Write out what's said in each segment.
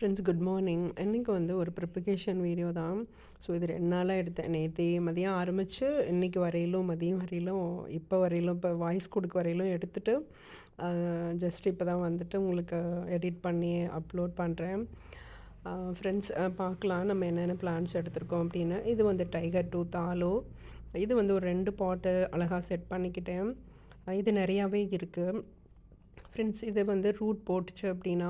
Friends good morning இன்றைக்கி வந்து ஒரு ப்ரிப்பகேஷன் வீடியோ தான். ஸோ இது ரெண்டு நாளாக எடுத்தேன். நேற்று மதியம் ஆரம்பித்து இன்றைக்கி வரையிலும் மதியம் வரையிலும் இப்போ வரையிலும் இப்போ வாய்ஸ் கொடுக்க வரையிலும் எடுத்துகிட்டு ஜஸ்ட் இப்போ தான் வந்துட்டு உங்களுக்கு எடிட் பண்ணி அப்லோட் பண்ணுறேன் ஃப்ரெண்ட்ஸ் பார்க்கலாம். நம்ம என்னென்ன பிளான்ஸ் எடுத்திருக்கோம் அப்படின்னு. இது வந்து டைகர் டூ தாலோ இது வந்து ஒரு ரெண்டு பாட்டு அழகாக செட் பண்ணிக்கிட்டேன். இது நிறையாவே இருக்குது ஃப்ரெண்ட்ஸ் இதை வந்து ரூட் போட்டுச்சு அப்படின்னா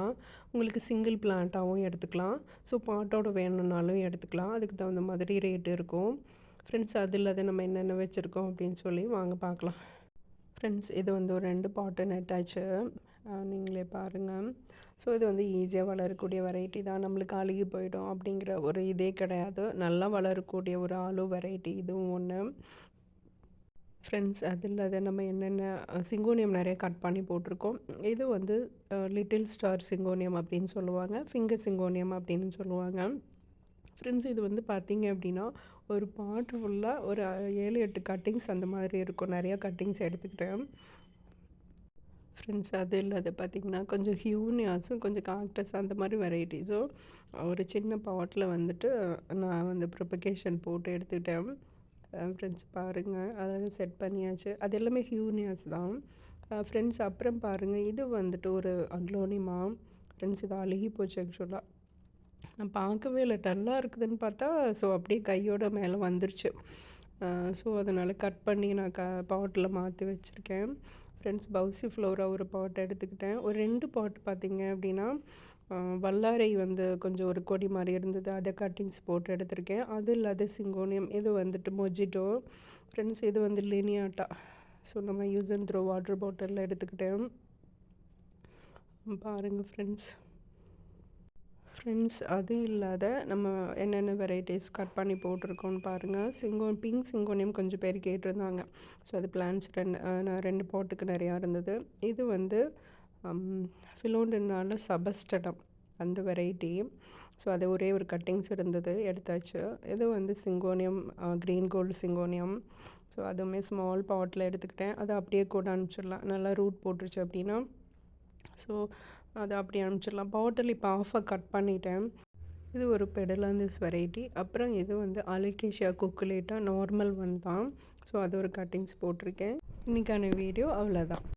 உங்களுக்கு சிங்கிள் பிளான்ட்டாகவும் எடுத்துக்கலாம். ஸோ பாட்டோட வேணும்னாலும் எடுத்துக்கலாம். அதுக்கு தகுந்த மாதிரி ரேட்டு இருக்கும். ஃப்ரெண்ட்ஸ் அது இல்லாத நம்ம என்னென்ன வச்சுருக்கோம் அப்படின்னு சொல்லி வாங்க பார்க்கலாம். ஃப்ரெண்ட்ஸ் இது வந்து ஒரு ரெண்டு பாட்டு நெட்டாச்சு நீங்களே பாருங்கள் ஸோ இது வந்து ஈஸியாக வளரக்கூடிய வெரைட்டி தான். நம்மளுக்கு அழுகி போயிடும் அப்படிங்கிற ஒரு இதே கிடையாது. நல்லா வளரக்கூடிய ஒரு ஆலு வெரைட்டி இதுவும் ஒன்று ஃப்ரெண்ட்ஸ் அது இல்லாத நம்ம என்னென்ன சிங்கோனியம் நிறைய கட் பண்ணி போட்டிருக்கோம். இது வந்து லிட்டில் ஸ்டார் சிங்கோனியம் அப்படின்னு சொல்லுவாங்க. ஃபிங்கர் சிங்கோனியம் அப்படின்னு சொல்லுவாங்க. ஃப்ரெண்ட்ஸ் இது வந்து பார்த்திங்க அப்படின்னா ஒரு பாட்டு ஃபுல்லாக ஒரு ஏழு எட்டு கட்டிங்ஸ் அந்த மாதிரி இருக்கும். நிறையா கட்டிங்ஸ் எடுத்துக்கிட்டேன் ஃப்ரெண்ட்ஸ் அது இல்லாத பார்த்திங்கன்னா கொஞ்சம் ஹியூனியாஸும் கொஞ்சம் காக்டஸ் அந்த மாதிரி வெரைட்டிஸும் ஒரு சின்ன பாட்டில் வந்துட்டு நான் வந்து ப்ரிப்பகேஷன் போட்டு எடுத்துக்கிட்டேன். ஃப்ரெண்ட்ஸ் பாருங்கள் அதாவது செட் பண்ணியாச்சு. அது எல்லாமே ஹியூனியர்ஸ் தான். ஃப்ரெண்ட்ஸ் அப்புறம் பாருங்கள் இது வந்துட்டு ஒரு அக்லோனிமா ஃப்ரெண்ட்ஸ் இது அழுகி போச்சு ஆக்சுவலாக நான் பார்க்கவே இல்லை. டல்லாக இருக்குதுன்னு பார்த்தா ஸோ அப்படியே கையோட மேலே வந்துருச்சு. ஸோ அதனால் கட் பண்ணி நான் க பாட்டில் மாற்றி வச்சுருக்கேன். ஃப்ரெண்ட்ஸ் பவுசி ஃப்ளோரா ஒரு பாட் எடுத்துக்கிட்டேன். ஒரு ரெண்டு பாட் பார்த்திங்க அப்படின்னா வல்லாரை வந்து கொஞ்சம் ஒரு கொடி மாதிரி இருந்தது. அதை கட்டிங்ஸ் போட்டு எடுத்திருக்கேன். அது இல்லாத சிங்கோனியம். இது வந்துட்டு மொஜிட்டோ ஃப்ரெண்ட்ஸ் இது வந்து லினியாட்டா ஸோ நம்ம யூஸ் அண்ட் த்ரோ வாட்டர் பாட்டிலில் எடுத்துக்கிட்டேன். பாருங்கள் ஃப்ரெண்ட்ஸ் ஃப்ரெண்ட்ஸ் அது இல்லாத நம்ம என்னென்ன வெரைட்டிஸ் கட் பண்ணி போட்டிருக்கோன்னு பாருங்கள் சிங்கோ பிங்க் சிங்கோனியம் கொஞ்சம் பேர் கேட்டிருந்தாங்க. ஸோ அது பிளான்ஸ் ரெண்டு ரெண்டு பாட்டுக்கு நிறையா இருந்தது. இது வந்து ஃபிலோண்டனால சபஸ்டடம் அந்த வெரைட்டி ஸோ அது ஒரே ஒரு கட்டிங்ஸ் இருந்தது எடுத்தாச்சு. இது வந்து syngonium green gold syngonium. So அதுவுமே ஸ்மால் பாட்டில் எடுத்துக்கிட்டேன். அதை அப்படியே கூட அனுப்பிச்சிடலாம். நல்லா ரூட் போட்டுருச்சு அப்படின்னா. ஸோ அதை அப்படியே அனுப்பிச்சிடலாம். பாட்டில் இப்போ ஆஃபாக கட் பண்ணிட்டேன். இது ஒரு பெடலாந்திஸ் வெரைட்டி அப்புறம் இது வந்து அலிகேஷியா குக்குலேட்டா நார்மல் ஒன் தான். ஸோ அது ஒரு கட்டிங்ஸ் போட்டிருக்கேன். இன்றைக்கான வீடியோ அவ்வளோதான்